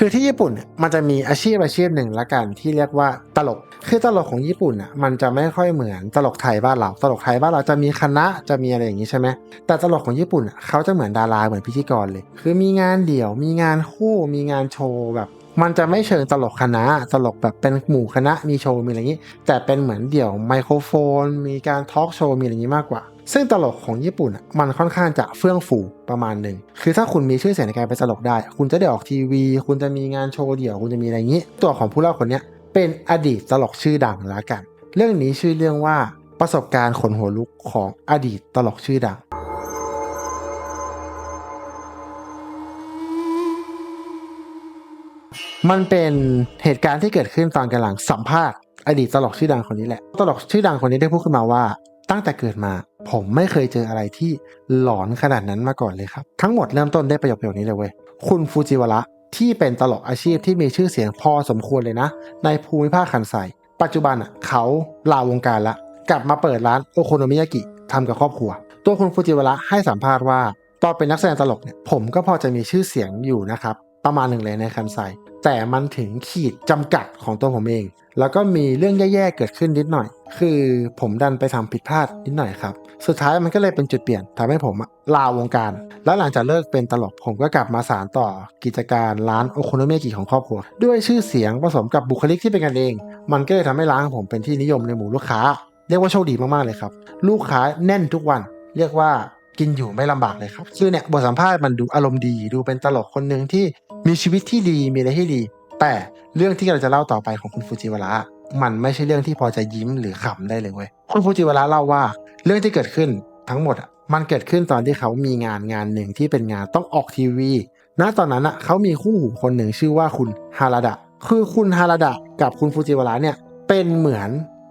คือที่ญี่ปุ่นมันจะมีอาชีพอาชีพหนึ่งละกันที่เรียกว่าตลก คือตลกของญี่ปุ่นอะมันจะไม่ค่อยเหมือนตลกไทยบ้านเรา ตลกไทยบ้านเราจะมีคณะจะมีอะไรอย่างนี้ใช่ไหมแต่ตลกของญี่ปุ่นเขาจะเหมือนดาราเหมือนพิธีกรเลย คือมีงานเดี่ยว มีงานคู่ มีงานโชว์แบบมันจะไม่เชิงตลกคณะตลกแบบเป็นหมู่คณะมีโชว์มีอะไรอย่างนี้ แต่เป็นเหมือนเดี่ยวไมโครโฟน มีการทอล์กโชว์มีอะไรอย่างนี้มากกว่า ซึ่งตลกของญี่ปุ่นมันค่อนข้างจะเฟื่องฟูประมาณหนึ่ง คือถ้าคุณมีชื่อเสียงในการเป็นตลกได้ คุณจะได้ออกทีวี คุณจะมีงานโชว์เดี่ยว คุณจะมีอะไรอย่างนี้ ตัวของผู้เล่าคนนี้เป็นอดีตตลกชื่อดังละกัน เรื่องนี้ชื่อเรื่องว่าประสบการณ์ขนหัวลุกของอดีตตลกชื่อดังมันเป็นเหตุการณ์ที่เกิดขึ้นตอนกำลังสัมภาษณ์อดีตตลกชื่อดังคนนี้แหละ ตลกชื่อดังคนนี้ได้พูดขึ้นมาว่า ตั้งแต่เกิดมา ผมไม่เคยเจออะไรที่หลอนขนาดนั้นมาก่อนเลยครับ ทั้งหมดเริ่มต้นได้ประโยคเดียวนี้เลยเว้ย คุณฟูจิวระที่เป็นตลกอาชีพที่มีชื่อเสียงพอสมควรเลยนะ ในภูมิภาคคันไซปัจจุบันอะเขาลาวงการละ กลับมาเปิดร้านโอโคโนมิยากิทำกับครอบครัว ตัวคุณฟูจิวระให้สัมภาษณ์ว่า ตอนเป็นนักแสดงตลกเนี่ยผมก็พอจะมีชื่อเสียงอยู่นะครับประมาณหนึ่งเลยในคันไซแต่มันถึงขีดจำกัดของตัวผมเอง แล้วก็มีเรื่องแย่ๆเกิดขึ้นนิดหน่อย คือผมดันไปทำผิดพลาดนิดหน่อยครับ สุดท้ายมันก็เลยเป็นจุดเปลี่ยนทำให้ผมลาวงการ แล้วหลังจากเลิกเป็นตลกผมก็กลับมาสานต่อกิจการร้านโอโคโนเมกิของครอบครัว ด้วยชื่อเสียงผสมกับบุคลิกที่เป็นกันเอง มันก็เลยทำให้ร้านของผมเป็นที่นิยมในหมู่ลูกค้า เรียกว่าโชคดีมากๆเลยครับ ลูกค้าแน่นทุกวัน เรียกว่ากินอยู่ไม่ลำบากเลยครับคือเนี่ยบทสัมภาษณ์มันดูอารมณ์ดี ดูเป็นตลกคนหนึ่งที่มีชีวิตที่ดีมีอะไรที่ดี แต่เรื่องที่เราจะเล่าต่อไปของคุณฟูจิวาระมันไม่ใช่เรื่องที่พอจะยิ้มหรือขำได้เลยเว้ยคุณฟูจิวาระเล่าว่า เรื่องที่เกิดขึ้นทั้งหมดอะมันเกิดขึ้นตอนที่เขามีงานงานหนึ่งที่เป็นงานต้องออกทีวีณตอนนั้นอะเขามีคู่หูคนหนึ่งชื่อว่าคุณฮาราดะ คือคุณฮาราดะกับคุณฟูจิวาระเนี่ยเป็นเหมือน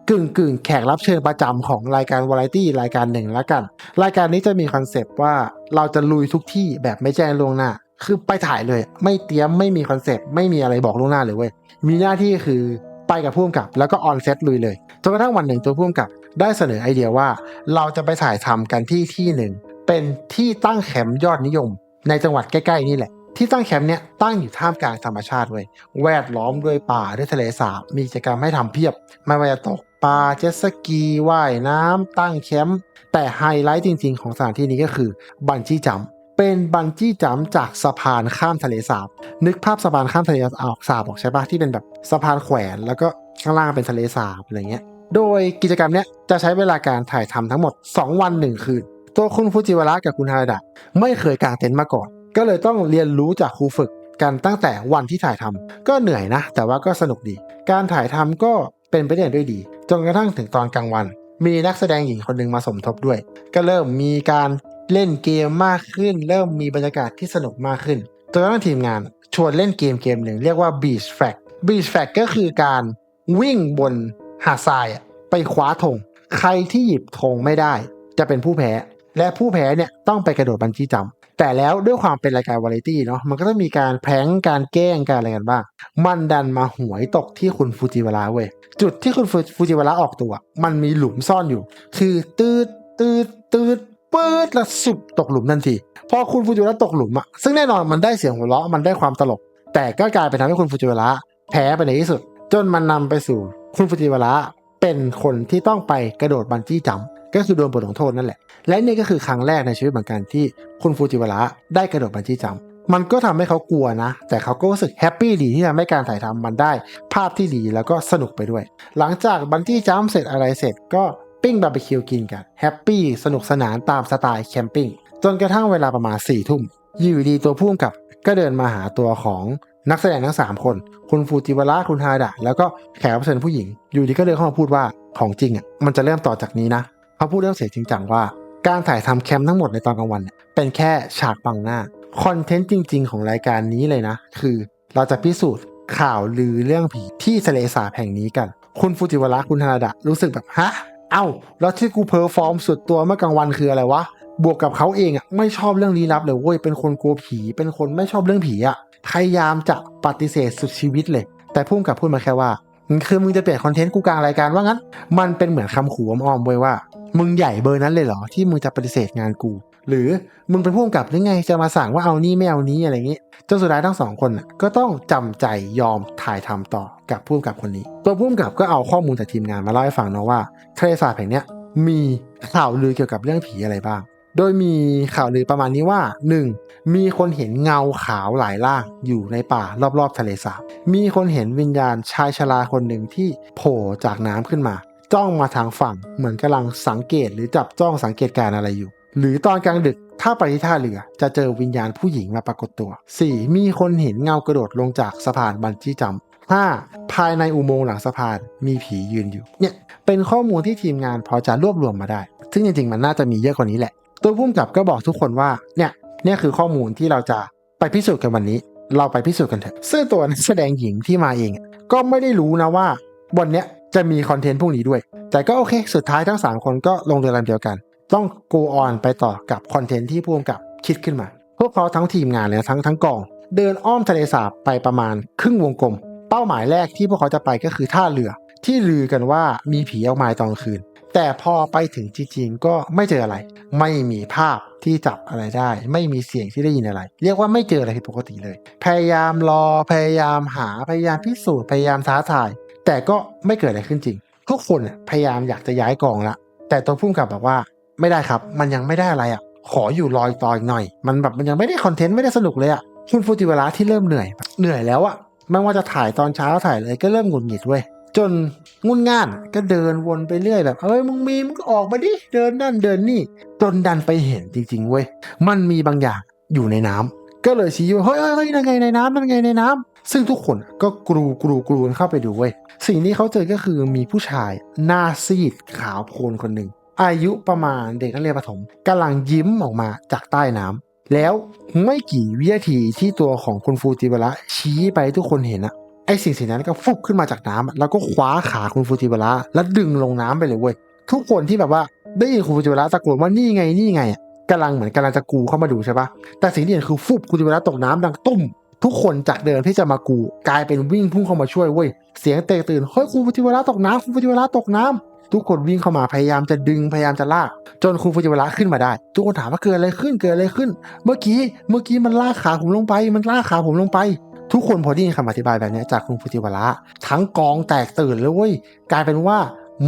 กึ่งกึ่งแขกรับเชิญประจำของรายการวาไรตี้รายการหนึ่งแล้วกัน รายการนี้จะมีคอนเซปต์ว่าเราจะลุยทุกที่แบบไม่แจ้งล่วงหน้า คือไปถ่ายเลย ไม่เตรียมไม่มีคอนเซปต์ไม่มีอะไรบอกล่วงหน้าเลยเว้ยมีหน้าที่คือไปกับผู้กำกับ แล้วก็ออนเซตลุยเลยจนกระทั่งวันหนึ่งตัวผู้กำกับได้เสนอไอเดียว่าเราจะไปถ่ายทำกันที่ที่หนึ่ง เป็นที่ตั้งแคมป์ยอดนิยม ในจังหวัดใกล้ๆนี่แหละ ที่ตั้งแคมป์เนี่ยตั้งอยู่ท่ามกลางธรรมชาติเว้ยแวดล้อมด้วยป่าด้วยทะเลสาบมีกิจกรรมให้ทำเพียบ ไม่ว่าจะตกปลาเจ็ตสกีว่ายน้ำตั้งแคมป์แต่ไฮไลท์จริง ๆ ของสถานที่นี้ก็คือบันจี้จัมเป็นบันจี้จัมจากสะพานข้ามทะเลสาบ นึกภาพสะพานข้ามทะเลออกสาบออกใช่ปะที่เป็นแบบสะพานแขวนแล้วก็ข้างล่างเป็นทะเลสาบอะไรเงี้ย โดยกิจกรรมเนี้ยจะใช้เวลาการถ่ายทำทั้งหมด 2 วัน 1 คืน ตัวคุณฟูจิวาระกับคุณฮาราดะไม่เคยกางเต็นท์มาก่อน ก็เลยต้องเรียนรู้จากครูฝึกกันตั้งแต่วันที่ถ่ายทำก็เหนื่อยนะ แต่ว่าก็สนุกดี การถ่ายทำก็เป็นไปได้ด้วยดี จนกระทั่งถึงตอนกลางวัน มีนักแสดงหญิงคนหนึ่งมาสมทบด้วย ก็เริ่มมีการเล่นเกมมากขึ้น เริ่มมีบรรยากาศที่สนุกมากขึ้นจนกระทั่งทีมงานชวนเล่นเกมเกมหนึ่งเรียกว่า Beach Flag Beach Flag ก็คือการวิ่งบน หาดทรายไปคว้าธงใครที่หยิบธงไม่ได้ จะเป็นผู้แพ้ และผู้แพ้เนี่ยต้องไปกระโดดบันจี้จัมป์แต่แล้วด้วยความเป็นรายการวาไรตี้เนาะมันก็ต้องมีการแพร้งการแกล้งการอะไรกันบ้าง มันดันมาหวยตกที่คุณฟูจิวาระเว้ยจุดที่คุณฟูฟจิวาระออกตัว มันมีหลุมซ่อนอยู่ คือตืดตืดตืดปืดแล้วสุดตกหลุมทันทีพอคุณฟูจิวาระตกหลุมอะซึ่งแน่นอนมันได้เสียงหัวเราะมันได้ความตลก แต่ก็กลายเป็นทำให้คุณฟูจิวาระแพ้ไปในที่สุด จนมันนำไปสู่ คุณฟูจิวาระเป็นคนที่ต้องไปกระโดดบันจี้จัมก็คือโดนบทลงโทษนั่นแหละ และนี่ก็คือครั้งแรกในชีวิตเหมือนกันที่คุณฟูจิวาระได้กระโดดบันจี้จัมมันก็ทำให้เขากลัวนะ แต่เขาก็รู้สึกแฮปปี้ดีที่ทำให้การถ่ายทำมันได้ ภาพที่ดีแล้วก็สนุกไปด้วย หลังจากบันจี้จัมเสร็จอะไรเสร็จก็ปิ้งบาร์บีคิวกินกันแฮปปี้สนุกสนานตามสไตล์แคมปิ้งจนกระทั่งเวลาประมาณ4ี่ทุ่มอยู่ดีตัวผู้กำกับก็เดินมาหาตัวของ นักแสดงทั้ง 3 คน คุณฟูจิวาระคุณฮาดะ แล้วก็แขกรับเชิญผู้หญิง อยู่ดีก็เดินเข้ามาพูดว่าของจริงอะมันจะเริ่มต่อจากนี้นะเขาพูดเรื่องเสียจริงจังว่า การถ่ายทำแคมป์ทั้งหมดในตอนกลางวัน เป็นแค่ฉากบังหน้าคอนเทนต์จริง ๆ ของรายการนี้เลยนะ คือเราจะพิสูจน์ข่าวลือเรื่องผีที่ทะเลสาบแห่งนี้กัน คุณฟูจิวาระคุณฮาดะรู้สึกแบบฮะเอ้าแล้วที่กูเพอร์ฟอร์มสุดตัวเมื่อกลางวันคืออะไรวะบวกกับเขาเองอะไม่ชอบเรื่องลี้ลับเลยเว้ยเป็นคนกลัวผี เป็นคนไม่ชอบเรื่องผีอะ พยายามจะปฏิเสธสุดชีวิตเลย แต่พุ่มกับพูดมาแค่ว่าคือมึงจะเปลี่ยนคอนเทนต์กูกลางรายการว่างั้น มันเป็นเหมือนคำขู่อ้อมๆเว้ยว่า มึงใหญ่เบอร์นั้นเลยเหรอที่มึงจะปฏิเสธงานกู หรือมึงเป็นผู้กำกับหรือไงจะมาสั่งว่าเอานี่ไม่เอานี้อะไรอย่างนี้จนสุดท้ายทั้งสองคนน่ะก็ต้องจำใจยอมถ่ายทำต่อกับผู้กำกับคนนี้ ตัวผู้กำกับก็เอาข้อมูลจากทีมงานมาเล่าให้ฟังเนาะว่าทะเลสาบแห่งเนี้ยมีข่าวลือเกี่ยวกับเรื่องผีอะไรบ้าง โดยมีข่าวลือประมาณนี้ว่า 1. มีคนเห็นเงาขาวหลายล่างอยู่ในป่ารอบๆทะเลสาบ มีคนเห็นวิญญาณชายชราคนหนึ่งที่โผล่จากน้ำขึ้นมา จ้องมาทางฝั่งเหมือนกำลังสังเกตหรือจับจ้องสังเกตการณ์อะไรอยู่ หรือตอนกลางดึกถ้าไปที่ท่าเรือจะเจอวิญญาณผู้หญิงมาปรากฏตัว 4. มีคนเห็นเงากระโดดลงจากสะพานบันจี้จัมป์ 5. ภายในอุโมงค์หลังสะพานมีผียืนอยู่ เนี่ยเป็นข้อมูลที่ทีมงานพอจะรวบรวมมาได้ ซึ่งจริงๆมันน่าจะมีเยอะกว่านี้แหละ ตัวผู้กำกับก็บอกทุกคนว่าเนี่ยเนี่ยคือข้อมูลที่เราจะไปพิสูจน์กันวันนี้ เราไปพิสูจน์กันเถอะซึ่งตัวนักแสดงหญิงที่มาเอง ก็ไม่ได้รู้นะว่าวันเนี้ยจะมีคอนเทนต์พวกนี้ด้วย แต่ก็โอเค สุดท้ายทั้ง 3 คนก็ลงเรือลำเดียวกัน ต้อง go on ไปต่อกับคอนเทนต์ที่ผู้กำกับคิดขึ้นมา พวกเขาทั้งทีมงานเลยทั้งทั้งกอง เดินอ้อมทะเลสาบไปประมาณครึ่งวงกลม เป้าหมายแรกที่พวกเขาจะไปก็คือท่าเรือ ที่ลือกันว่ามีผีออกมาตอนคืน แต่พอไปถึงจริงๆก็ไม่เจออะไร ไม่มีภาพที่จับอะไรได้ ไม่มีเสียงที่ได้ยินอะไร เรียกว่าไม่เจออะไรผิดปกติเลย พยายามรอพยายามหาพยายามพิสูจน์พยายามท้าทาย แต่ก็ไม่เกิดอะไรขึ้นจริง ทุกคนพยายามอยากจะย้ายกองละ แต่ตัวพุ่มกับบอกว่าไม่ได้ครับ มันยังไม่ได้อะไรอะ ขออยู่รอยต่ออีกหน่อย มันแบบมันยังไม่ได้คอนเทนต์ไม่ได้สนุกเลยอะคุณฟูจิวาระที่เริ่มเหนื่อย เหนื่อยแล้วอะไม่ว่าจะถ่ายตอนเช้าถ่ายเลยก็เริ่มหงุดหงิดเว้ย จนงุนง่านก็เดินวนไปเรื่อยแบบเอ้ยมึงมีมึงก็ออกมาดิเดินนั่นเดินนี่ จนดันไปเห็นจริงๆเว้ยมันมีบางอย่างอยู่ในน้ำก็เลยชี้ว่าเฮ้ยเฮ้ยเฮ้ยนั่นไงในน้ำนั่นไงในน้ำซึ่งทุกคนก็กรูกรูกรูกันเข้าไปดูเว้ยสิ่งที่เขาเจอก็คือมีผู้ชายหน้าซีดขาวโพลนคนหนึ่งอายุประมาณเด็กนักเรียนประถมกำลังยิ้มออกมาจากใต้น้ำแล้วไม่กี่วินาทีที่ตัวของคุณฟูจิวาระชี้ไปทุกคนเห็นอะ ไอสิ่งสิ่งนั้นก็ฟุบขึ้นมาจากน้ำอะแล้วก็คว้าขาคุณฟูจิวาระแล้วดึงลงน้ำไปเลยเว้ยทุกคนที่แบบว่าได้ยินคุณฟูจิวาระตะโกนว่านี่ไงนี่ไงอะกำลังเหมือนกำลังจะกูเข้ามาดูใช่ปะแต่สิ่งที่เห็นคือฟุบคุณฟูจิวาระตกน้ำดังตุ้มทุกคนจากเดิมที่จะมากู กลายเป็นวิ่งพุ่งเข้ามาช่วยเว้ยเสียงเตะตื่นเฮ้ยคุณฟูจิวาระตกน้ำคุณฟูจิวาระตกน้ำทุกคนวิ่งเข้ามาพยายามจะดึงพยายามจะลาก จนคุณฟูจิวาระขึ้นมาได้ ทุกคนถามว่าเกิดอะไรขึ้นเกิดอะไรขึ้น เมื่อกี้เมื่อกี้มันลากขาผมลงไป มันลากขาผมลงไป ทุกคนพอได้ยินคำอธิบายแบบนี้จากคุณฟูจิวาระทั้งกองแตกตื่นเลยเว้ยกลายเป็นว่า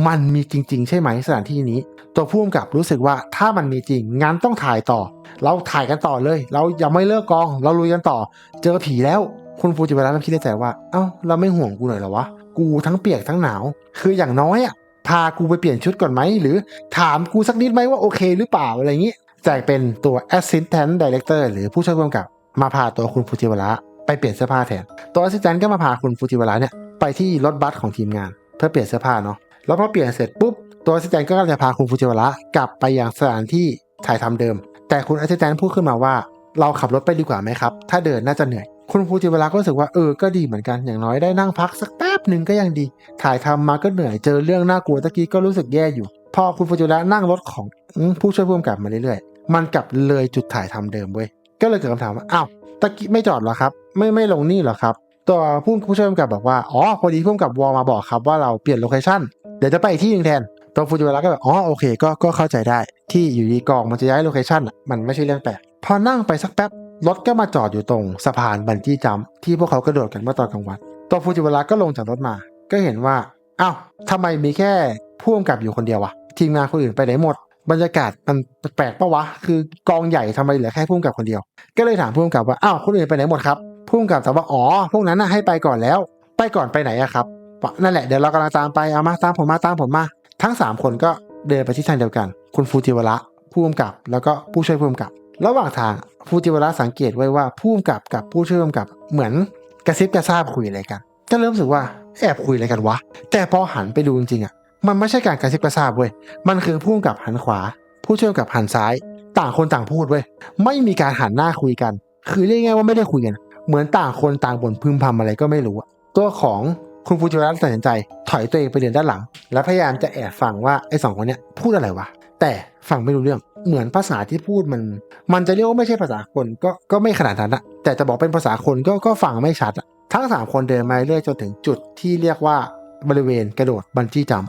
มันมีจริง ๆ ใช่ไหมสถานที่นี้ ตัวผู้กำกับรู้สึกว่าถ้ามันมีจริงงั้นต้องถ่ายต่อ เราถ่ายกันต่อเลย เรายังไม่เลิกกอง เราลุยกันต่อ เจอผีแล้ว คุณฟูจิวาระเริ่มคิดในใจว่า เอ้าเราไม่ห่วงกูหน่อยเหรอวะกูทั้งเปียกทั้งหนาว คืออย่างน้อยอะพากูไปเปลี่ยนชุดก่อนไหมหรือถามกูสักนิดไหมว่าโอเคหรือเปล่าอะไรอย่างนี้จ่ายเป็นตัว assistant director หรือผู้ช่วยผู้กำกับมาพาตัวคุณฟูจิวาระ ไปเปลี่ยนเสื้อผ้าแทน ตัว assistant ก็มาพาคุณฟูจิวาระเนี่ยไปที่รถบัสของทีมงาน เพื่อเปลี่ยนเสื้อผ้าเนาะ แล้วพอเปลี่ยนเสร็จปุ๊บ ตัว assistant ก็จะพาคุณฟูจิวาระกลับไปยังสถานที่ถ่ายทำเดิม แต่คุณ assistant พูดขึ้นมาว่า เราขับรถไปดีกว่าไหมครับ ถ้าเดินน่าจะเหนื่อย คุณฟูจิวาระก็รู้สึกว่าเออ ก็ดีเหมือนกัน อย่างน้อยได้นั่งพักสักแป๊บหนึ่งก็ยังดี ถ่ายทำมาก็เหนื่อย เจอเรื่องน่ากลัวตะกี้ก็รู้สึกแย่อยู่ พอคุณฟูจิวาระนั่งรถของผู้ช่วยผู้กำกับมาเรื่อยๆ มันกลับเลยจุดถ่ายทำเดิมเว้ย ก็เลยเกิดคำถามว่าอ้าว ตะกี้ไม่จอดหรอครับ ไม่ไม่ลงนี่หรอครับ ตัวผู้ผู้ช่วยผู้กำกับบอกว่าอ๋อพอดีผู้กำกับวอลมาบอกครับว่าเราเปลี่ยนโลเคชั่นเดี๋ยวจะไปอีกที่หนึ่งแทนตัวฟูจิวาระก็แบบอ๋อโอเคก็ก็เข้าใจได้ที่อยู่ดีกองมันจะย้ายโลเคชั่นอะมันไม่ใช่เรื่องแปลกพอนั่งไปสักแป๊บรถก็มาจอดอยู่ตรงสะพานบันจี้จัมที่พวกเขากระโดดกันเมื่อตอนกลางวันตัวฟูจิวาระก็ลงจากรถมา ก็เห็นว่าอ้าวทำไมมีแค่ผู้กำกับอยู่คนเดียววะทีมงานคนอื่นไปไหนหมด บรรยากาศมันแปลกปะวะ คือกองใหญ่ทำไมเหลือแค่ผู้กำกับคนเดียว ก็เลยถามผู้กำกับว่าอ้าวคนอื่นไปไหนหมดครับผู้กำกับตอบว่าอ๋อพวกนั้นน่ะให้ไปก่อนแล้ว ไปก่อนไปไหนอะครับนั่นแหละเดี๋ยวเรากำลังตามไปเอามาตามผมมาตามผมมา ทั้งสามคนก็เดินไปที่ทางเดียวกัน คุณฟูจิวระผู้กำกับ แล้วก็ผู้ช่วยผู้กำกับ ระหว่างทางฟูจิวระสังเกตไว้ว่าผู้กำกับกับผู้ช่วยผู้กำกับ เหมือนกระซิบกระซาบคุยอะไรกัน ก็เริ่มรู้สึกว่าแอบคุยอะไรกันวะ แต่พอหันไปดูจริงๆอะ มันไม่ใช่การกระซิบกระซาบเว้ย มันคือผู้กำกับหันขวา ผู้ช่วยกับหันซ้าย ต่างคนต่างพูดเว้ย ไม่มีการหันหน้าคุยกัน คือเรียกง่ายว่าไม่ได้คุยกัน เหมือนต่างคนต่างบ่นพึมพำอะไรก็ไม่รู้อะตัวของคุณฟูจิวาระตัดสินใจ ถอยตัวเองไปเดินด้านหลัง แล้วพยายามจะแอบฟังว่าไอ้สองคนเนี้ยพูดอะไรวะ แต่ฟังไม่รู้เรื่อง เหมือนภาษาที่พูดมัน มันจะเรียกว่าไม่ใช่ภาษาคนก็ก็ไม่ขนาดนั้นอะแต่จะบอกเป็นภาษาคนก็ก็ฟังไม่ชัดอะทั้งสามคนเดินมาเรื่อยจนถึงจุดที่เรียกว่าบริเวณกระโดดบันจี้จัม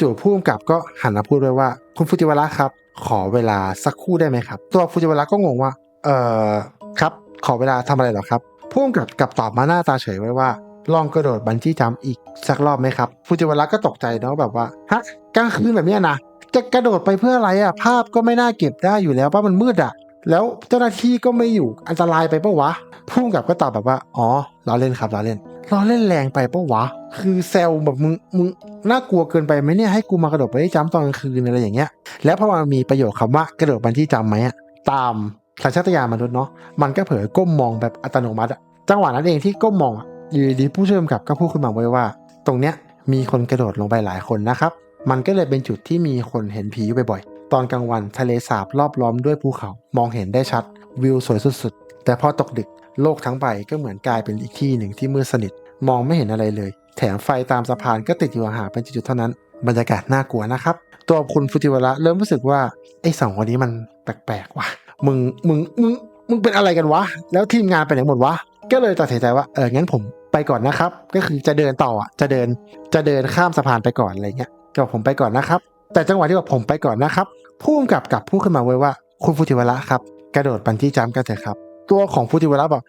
จู่ๆผู้กำกับก็หันมาพูดด้วยว่า คุณฟูจิวาระครับ ขอเวลาสักครู่ได้ไหมครับ ตัวฟูจิวาระก็งงว่า เออครับ ขอเวลาทำอะไรหรอครับผู้กำกับกลับตอบมาหน้าตาเฉยไว้ว่า ลองกระโดดบันจี้จัมอีกสักรอบไหมครับฟูจิวาระก็ตกใจเนาะแบบว่าฮะกลางคืนแบบเนี้ยนะจะกระโดดไปเพื่ออะไรอะภาพก็ไม่น่าเก็บได้อยู่แล้วเพราะมันมืดอะแล้วเจ้าหน้าที่ก็ไม่อยู่อันตรายไปปะวะผู้กำกับก็ตอบแบบว่า อ๋อล้อเล่นครับล้อเล่นล้อเล่นแรงไปปะวะ คือแซวแบบมึงมึง น่ากลัวเกินไปไหมเนี่ยให้กูมากระโดดไปที่จัมป์ตอนกลางคืนอะไรอย่างเงี้ย แล้วพอมันมีประโยคคำว่ากระโดดบันจี้จัมป์ไหมอะตามสัญชาตญาณมนุษย์เนาะมันก็เผลอก้มมองแบบอัตโนมัติอะจังหวะนั้นเองที่ก้มมองอะอยู่ดีๆผู้ช่วยกำกับก็พูดขึ้นมาไว้ว่า ตรงเนี้ยมีคนกระโดดลงไปหลายคนนะครับมันก็เลยเป็นจุดที่มีคนเห็นผีอยู่บ่อยๆ ตอนกลางวันทะเลสาบรอบล้อมด้วยภูเขา มองเห็นได้ชัด วิวสวยสุดๆ แต่พอตกดึกโลกทั้งใบก็เหมือนกลายเป็นอีกที่หนึ่งที่มืดสนิท มองไม่เห็นอะไรเลย แถมไฟตามสะพานก็ติดอยู่ห่างเป็นจุดๆเท่านั้น บรรยากาศน่ากลัวนะครับ ตัวคุณฟูจิวระเริ่มรู้สึกว่าไอ้สองคนนี้มันแปลกๆว่ะมึงมึงมึงมึงเป็นอะไรกันวะ แล้วทีมงานไปไหนหมดวะ ก็เลยตัดสินใจว่าเอองั้นผมไปก่อนนะครับ ก็คือจะเดินต่อจะเดินจะเดินข้ามสะพานไปก่อนอะไรเงี้ยก็ผมไปก่อนนะครับ แต่จังหวะที่บอกผมไปก่อนนะครับผู้กำกับกับพูดขึ้นมาไว้ว่า คุณฟูจิวระครับ กระโดดบันจี้จัมกันเถอะครับ ตัวของฟูจิวระบอก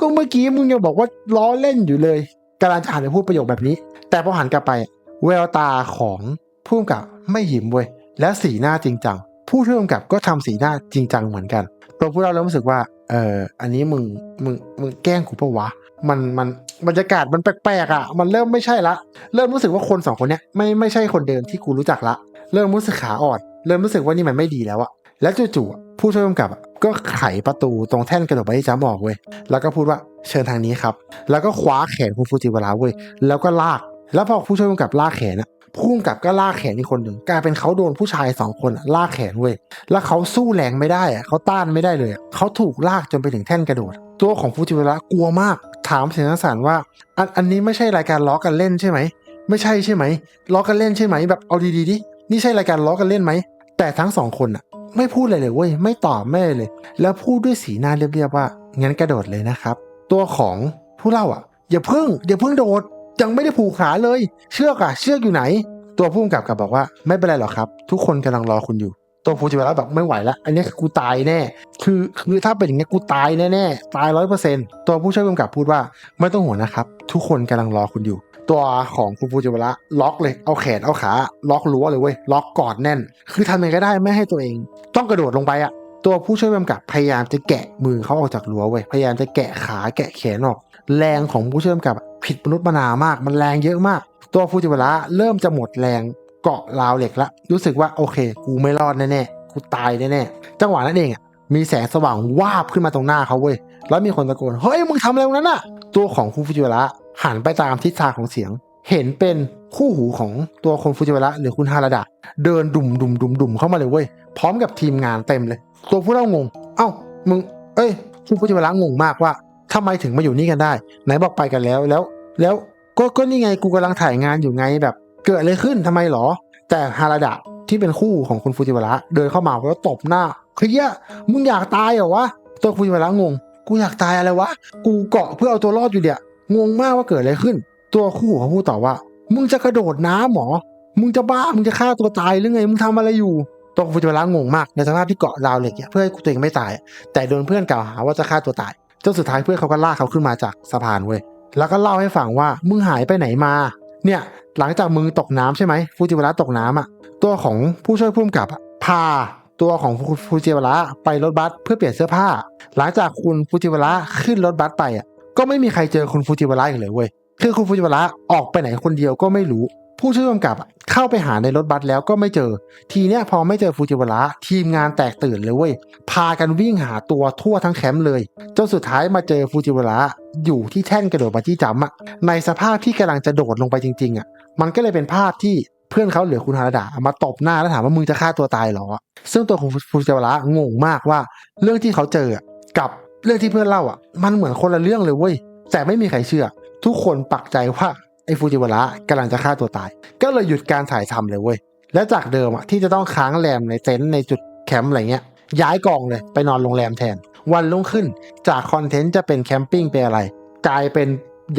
ก็เมื่อกี้มึงยังบอกว่าล้อเล่นอยู่เลย กำลังจะหันไปพูดประโยคแบบนี้ แต่พอหันกลับไป แววตาของผู้กำกับไม่หิมเว้ยแล้วสีหน้าจริงจังผู้ช่วยกำกับก็ทำสีหน้าจริงจังเหมือนกันตัวผู้เราเริ่มรู้สึกว่าเอออันนี้มึงมึงมึงแกล้งกูปะวะมันมันบรรยากาศมันแปลกๆอะ มันเริ่มไม่ใช่ละ เริ่มรู้สึกว่าคนสองคนเนี้ยไม่ไม่ใช่คนเดิมที่กูรู้จักละ เริ่มรู้สึกขาอ่อน เริ่มรู้สึกว่านี่มันไม่ดีแล้วอะแล้วจู่ๆผู้ช่วยกำกับ ก็ไขประตูตรงแท่นกระโดดไปที่จ้ำออกเว้ยแล้วก็พูดว่าเชิญทางนี้ครับ แล้วก็คว้าแขนคุณฟูจิวาระเว้ยแล้วก็ลาก แล้วพอผู้ช่วยกำกับลากแขนอะผู้กำกับก็ลากแขนอีกคนหนึ่งกลายเป็นเขาโดนผู้ชายสองคนอะลากแขนเว้ยแล้วเขาสู้แรงไม่ได้อะเขาต้านไม่ได้เลยอะเขาถูกลากจนไปถึงแท่นกระโดด ตัวของฟูจิวาระกลัวมาก ถามเสียงสารว่าอันอันนี้ไม่ใช่รายการล้อกันเล่นใช่ไหมไม่ใช่ใช่ไหมล้อกันเล่นใช่ไหมแบบเอาดีๆดินี่ใช่รายการล้อกันเล่นไหมแต่ทั้งสองคนอะ ไม่พูดอะไรเลยเว้ยไม่ตอบไม่เลย แล้วพูดด้วยสีหน้าเรียบๆว่างั้นกระโดดเลยนะครับ ตัวของผู้เล่าอะ อย่าเพิ่งอย่าเพิ่งโดดยังไม่ได้ผูกขาเลย เชือกอะ เชือกอยู่ไหน ตัวผู้กำกับกับบอกว่าไม่เป็นไรหรอกครับ ทุกคนกำลังรอคุณอยู่ ตัวฟูจิวาระแบบไม่ไหวแล้ว อันนี้คือกูตายแน่ คือคือถ้าเป็นอย่างเงี้กูตายแน่ๆตายร้อยเปอร์เซ็นต์ตัวผู้ช่วยกำกับพูดว่า ไม่ต้องห่วงนะครับ ทุกคนกำลังรอคุณอยู่ ตัวของคุณฟูจิวระล็อกเลยเอาแขนเอาขาล็อกรั้วเลยเว้ยล็อกกอดแน่น คือทำยังไงก็ได้ไม่ให้ตัวเอง ต้องกระโดดลงไปอะตัวผู้ช่วยกำกับพยายามจะแกะมือเขาออกจากรั้วเว้ยพยายามจะแกะขาแกะแขนออก แรงของผู้ช่วยกำกับผิดมนุษย์มนามาก มันแรงเยอะมาก ตัวฟูจิวระเริ่มจะหมดแรงเกาะราวเหล็กละรู้สึกว่าโอเค กูไม่รอดแน่ๆกูตายแน่ๆจังหวะนั้นเองอะมีแสงสว่างวาบขึ้นมาตรงหน้าเขาเว้ยแล้วมีคนตะโกนเฮ้ยมึงทำอะไรตรงนั้นน่ะตัวของคุณฟูจิวระ หันไปตามทิศทางของเสียง เห็นเป็นคู่หูของตัวคนฟูจิวระหรือคุณฮาราดะเดินดุ่มดุ่มดุ่มดุ่มเข้ามาเลยเว้ยพร้อมกับทีมงานเต็มเลย ตัวผู้เล่างง เอ้ามึง เอ้ยคุณฟูจิวระงงมากว่าทำไมถึงมาอยู่นี่กันได้ ไหนบอกไปกันแล้วแล้ว แล้วก็ก็นี่ไงกูกำลังถ่ายงานอยู่ไงแบบ เกิดอะไรขึ้นทำไมหรอ แต่ฮาราดะที่เป็นคู่ของคุณฟูจิวระเดินเข้ามาแล้วตบหน้าเฮ้ยมึงอยากตายเหรอวะตัวฟูจิวระงง กูอยากตายอะไรวะกูเกาะเพื่อเอาตัวรอดอยู่เดีย งงมากว่าเกิดอะไรขึ้น ตัวคู่เขาพูดต่อว่า มึงจะกระโดดน้ำหรอมึงจะบ้า มึงจะฆ่าตัวตายหรือไง มึงทำอะไรอยู่ตัวฟูจิวาระงงมากในสภาพที่เกาะราวเหล็กเพื่อให้ตัวเองไม่ตาย แต่โดนเพื่อนกล่าวหาว่าจะฆ่าตัวตาย จนสุดท้ายเพื่อนเขาก็ลากเขาขึ้นมาจากสะพานเว้ย แล้วก็เล่าให้ฟังว่า มึงหายไปไหนมา เนี่ย หลังจากมึงตกน้ำใช่ไหมฟูจิวาระตกน้ำอะ ตัวของผู้ช่วยผู้กำกับพาตัวของฟูจิวาระไปรถบัสเพื่อเปลี่ยนเสื้อผ้า หลังจากคุณฟูจิวาระขึ้นรถบัสไปอะ ก็ไม่มีใครเจอคุณฟูจิวาระอีกเลยเว้ย คือคุณฟูจิวาระออกไปไหนคนเดียวก็ไม่รู้ ผู้ช่วยกำกับเข้าไปหาในรถบัสแล้วก็ไม่เจอ ทีเนี้ยพอไม่เจอฟูจิวาระทีมงานแตกตื่นเลยเว้ย พากันวิ่งหาตัวทั่วทั้งแคมป์เลยจนสุดท้ายมาเจอฟูจิวาระอยู่ที่แท่นกระโดดบันจี้จัมป์อะในสภาพที่กำลังจะโดดลงไปจริงๆอะมันก็เลยเป็นภาพที่เพื่อนเขาเหลือคุณฮาราดะมาตบหน้าแล้วถามว่ามึงจะฆ่าตัวตายหรอ ซึ่งตัวของฟูจิวาระงงมากว่า เรื่องที่เขาเจอกับ เรื่องที่เพื่อนเล่าอะ มันเหมือนคนละเรื่องเลยเว้ย แต่ไม่มีใครเชื่อ ทุกคนปักใจว่าไอ้ฟูจิวาระกำลังจะฆ่าตัวตาย ก็เลยหยุดการถ่ายทำเลยเว้ย และจากเดิมอะที่จะต้องค้างแรมในเต็นท์ในจุดแคมป์อะไรเงี้ย ย้ายกองเลยไปนอนโรงแรมแทน วันรุ่งขึ้นจากคอนเทนต์จะเป็นแคมปิ้งเป็นอะไร กลายเป็น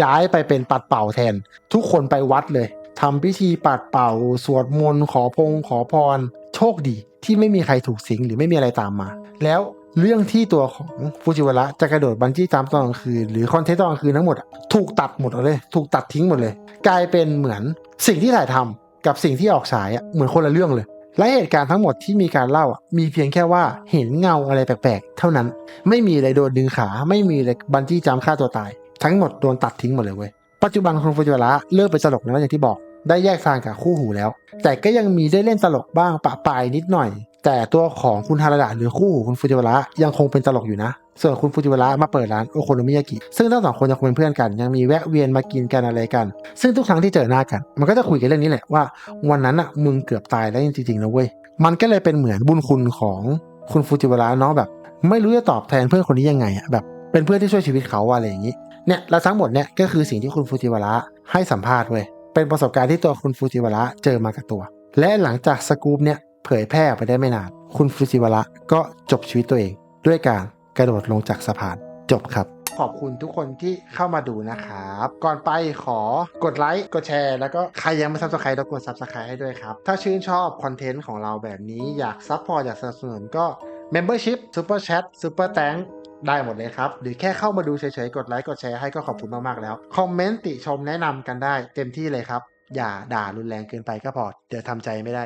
ย้ายไปเป็นปัดเป่าแทน ทุกคนไปวัดเลยทำพิธีปัดเป่า สวดมนต์ขอพงขอพร โชคดีที่ไม่มีใครถูกสิงหรือไม่มีอะไรตามมา แล้ว เรื่องที่ตัวของฟูจิวระจะกระโดดบันจี้จัมตอนกลางคืน หรือคอนเทนต์ตอนกลางคืนทั้งหมดถูกตัดหมดเลย ถูกตัดทิ้งหมดเลย กลายเป็นเหมือนสิ่งที่ถ่ายทำกับสิ่งที่ออกฉายเหมือนคนละเรื่องเลย และเหตุการณ์ทั้งหมดที่มีการเล่าอะมีเพียงแค่ว่าเห็นเงาอะไรแปลกๆ เท่านั้นไม่มีอะไรโดนดึงขาไม่มีอะไรบันจี้จัมฆ่าตัวตาย ทั้งหมดโดนตัดทิ้งหมดเลยเว้ยปัจจุบันคุณฟูจิวระเลิกเป็นตลกแล้วอย่างที่บอกได้แยกทางกับคู่หูแล้ว แต่ก็ยังมีได้เล่นตลกบ้างปะปายนิดหน่อย แต่ตัวของคุณฮาราดะหรือคู่หูคุณฟูจิวระยังคงเป็นตลกอยู่นะ ส่วนคุณฟูจิวระมาเปิดร้านโอโคโนมิยากิ ซึ่งทั้งสองคนยังคงเป็นเพื่อนกัน ยังมีแวะเวียนมากินกันอะไรกัน ซึ่งทุกครั้งที่เจอหน้ากัน มันก็จะคุยกันเรื่องนี้แหละว่า วันนั้นอะมึงเกือบตายแล้วจริงๆนะเว้ย มันก็เลยเป็นเหมือนบุญคุณของคุณฟูจิวระเนาะแบบ ไม่รู้จะตอบแทนเพื่อนคนนี้ยังไงอะแบบเป็นเพื่อนที่ช่วยชีวิตเขาอะไรอย่างนี้ เนี่ยและทั้งหมดเนี่ยก็คือสิ่งที่คุณฟูจิวระให้สัมภาษณ์เว้ย เป็นประสบการณ์ที่ตัวคุณฟูจิวระเจอมากับตัว และหลังจากสกู๊ปเนี่ย เผยแพร่ไปได้ไม่นาน คุณฟูจิวระก็จบชีวิตตัวเอง ด้วยการกระโดดลงจากสะพานจบครับ ขอบคุณทุกคนที่เข้ามาดูนะครับ ก่อนไปขอกดไลค์กดแชร์ แล้วก็ใครยังไม่ซับสไครต์รบกวนซับสไครต์ให้ด้วยครับ ถ้าชื่นชอบคอนเทนต์ของเราแบบนี้อยากซัพพอร์ตอยากสนับสนุนก็ Membership Super Chat Super Thank ได้หมดเลยครับ หรือแค่เข้ามาดูเฉยๆ กดไลค์ กดแชร์ให้ก็ขอบคุณมากๆแล้ว คอมเมนต์ติชมแนะนำกันได้เต็มที่เลยครับ อย่าด่ารุนแรงเกินไปก็พอ เดี๋ยวทำใจไม่ได้